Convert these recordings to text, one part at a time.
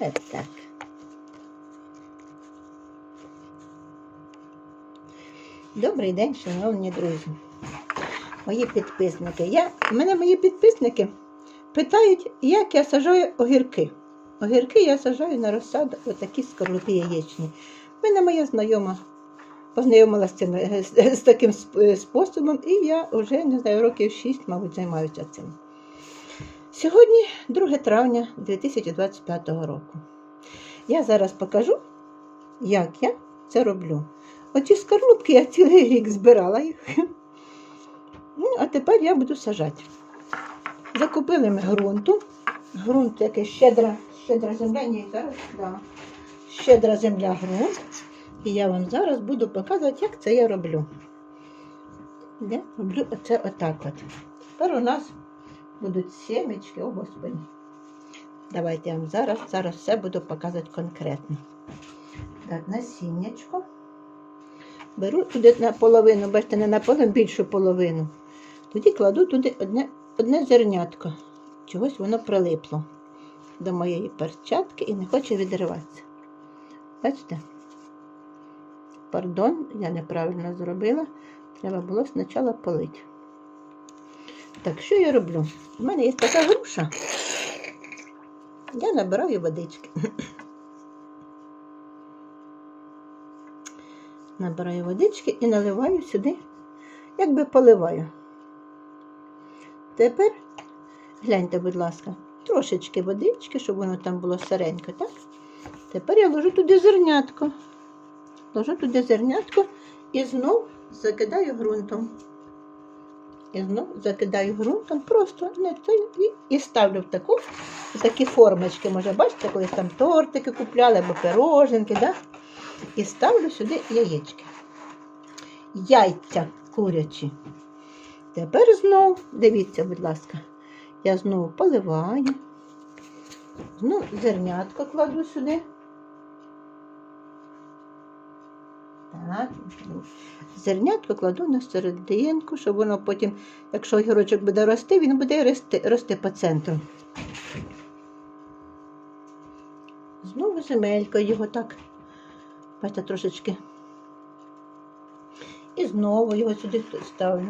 От так. Добрий день, шановні друзі. Мої підписники. Я, мене мої підписники питають, як я сажаю огірки. Огірки я сажаю на розсаду отакі скорлупі яєчні. Мене моя знайома познайомилася з, з, таким способом, і я вже не знаю, років 6, мабуть, займаюся цим. Сьогодні 2 травня 2025 року. Я зараз покажу, як я це роблю. Оці скорлупки я цілий рік збирала їх. Ну, а тепер я буду сажати. Закупили ми ґрунту. Ґрунт який щедра, щедра земля, ні, зараз, да. щедра земля ґрунт. І я вам зараз буду показувати, як це я роблю. Я роблю оце отак от. Тепер у нас будуть сімечки, о господи. Давайте я вам зараз, зараз все буду показувати конкретно. Так, насіннячко. Беру туди наполовину, бачите, не наполовину, більшу половину. Тоді кладу туди одне, одне зернятко. Чогось воно прилипло до моєї перчатки і не хоче відриватися. Бачите? Пардон, я неправильно зробила. Треба було спочатку полити. Так, що я роблю? У мене є така груша. Я набираю водички. Набираю водички і наливаю сюди, якби поливаю. Тепер, гляньте, будь ласка, трошечки водички, щоб воно там було сиренько, так? Тепер я ложу туди зернятко. Ложу туди зернятко і знов закидаю ґрунтом. І знов закидаю ґрунтом, просто не це, і, і ставлю в таку, в такі формочки. Може, бачите, колись там тортики купляли або пироженки, да? і ставлю сюди яєчки. Яйця курячі. Тепер знов, дивіться, будь ласка, я знову поливаю, знов зернятко кладу сюди. Зернятко кладу на серединку, щоб воно потім, якщо огірочок буде рости, він буде рости, рости по центру. Знову земелькою його так, бачите, трошечки. І знову його сюди ставлю.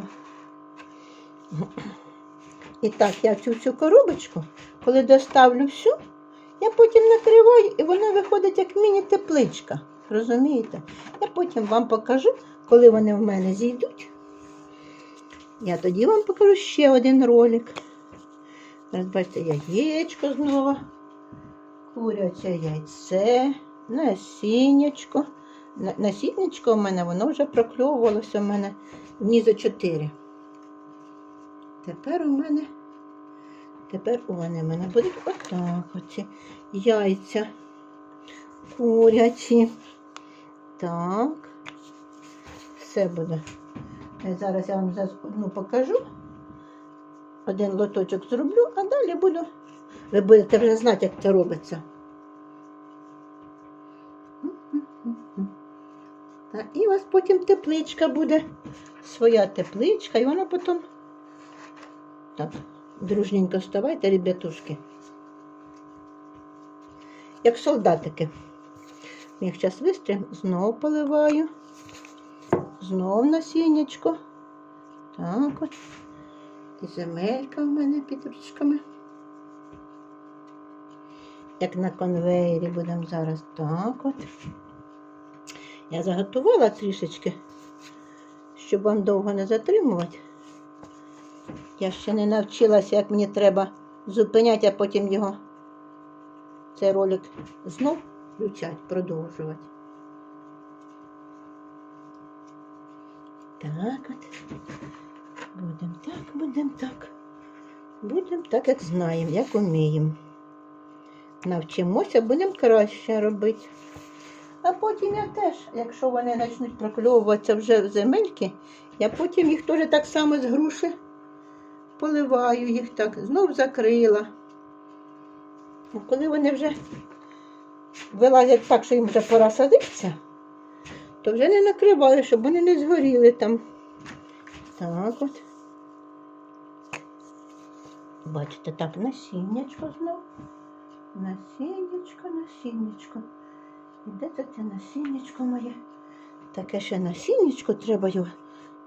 І так, я цю всю коробочку, коли доставлю всю, я потім накриваю, і вона виходить як міні-тепличка. Розумієте? Я потім вам покажу, коли вони в мене зійдуть. Я тоді вам покажу ще один ролик. Зараз бачите, яєчко знову, куряче яйце, насіннячко. На- Насіннячко у мене воно вже прокльовувалося у мене дні за 4. Тепер у мене, тепер у мене, в мене будуть отак оці яйця курячі. Так, все буде. Зараз я вам одну покажу. Один лоточок зроблю, а далі буду. Ви будете вже знати, як це робиться. Так, і у вас потім тепличка буде. Своя тепличка, і вона потім. Так, дружненько вставайте, ребятушки. Як солдатики. Їх зараз вистрім, знову поливаю. Знов насіннячко. Так от. І земелька в мене під ручками. Як на конвейері будемо зараз так от. Я заготувала трішечки, щоб вам довго не затримувати. Я ще не навчилася, як мені треба зупиняти, а потім його цей ролик знов включати, продовжувати. Так от. Будемо так, будемо так. Будемо так, як знаємо, як вміємо. Навчимося, будемо краще робити. А потім я теж, якщо вони почнуть прокльовуватися вже в земельки, я потім їх теж так само з груші поливаю їх так, знов закрила. А коли вони вже вилазять так, що їм вже пора садитися, то вже не накриваю, щоб вони не згоріли там. Так от. Бачите, так, насіннячко знов. Насіннячко, насіннячко. І де це це насіннячко моє? Таке ще насіннячко треба його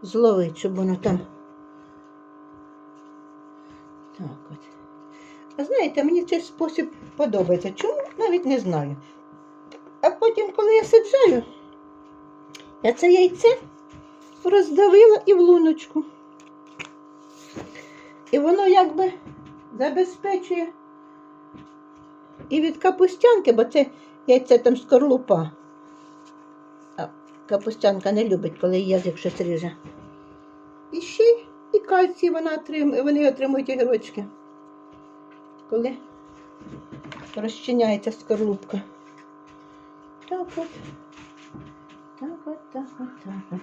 зловити, щоб воно там. Так от. Знаєте, мені цей спосіб подобається. Чому? Навіть не знаю. А потім, коли я сиджаю, я це яйце роздавила і в луночку. І воно якби забезпечує і від капустянки, бо це яйце там скорлупа. А капустянка не любить, коли язик щось ріже. І ще і кальцій вона отримує, вони отримують огірочки. Коли розчиняється скорлупка. Так от. Так от, так от, так от.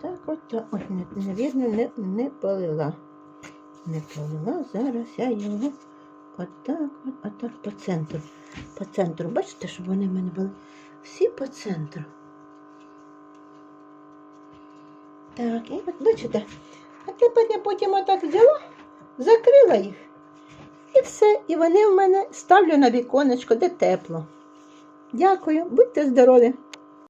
Так от, так от. Не, навірно, не, не полила. Не полила. Зараз я його отак, от, отак по центру. По центру. Бачите, щоб вони в мене були всі по центру. Так, і от бачите. А тепер я потім отак взяла, закрила їх. І все. І вони в мене ставлю на віконечко, де тепло. Дякую, будьте здорові!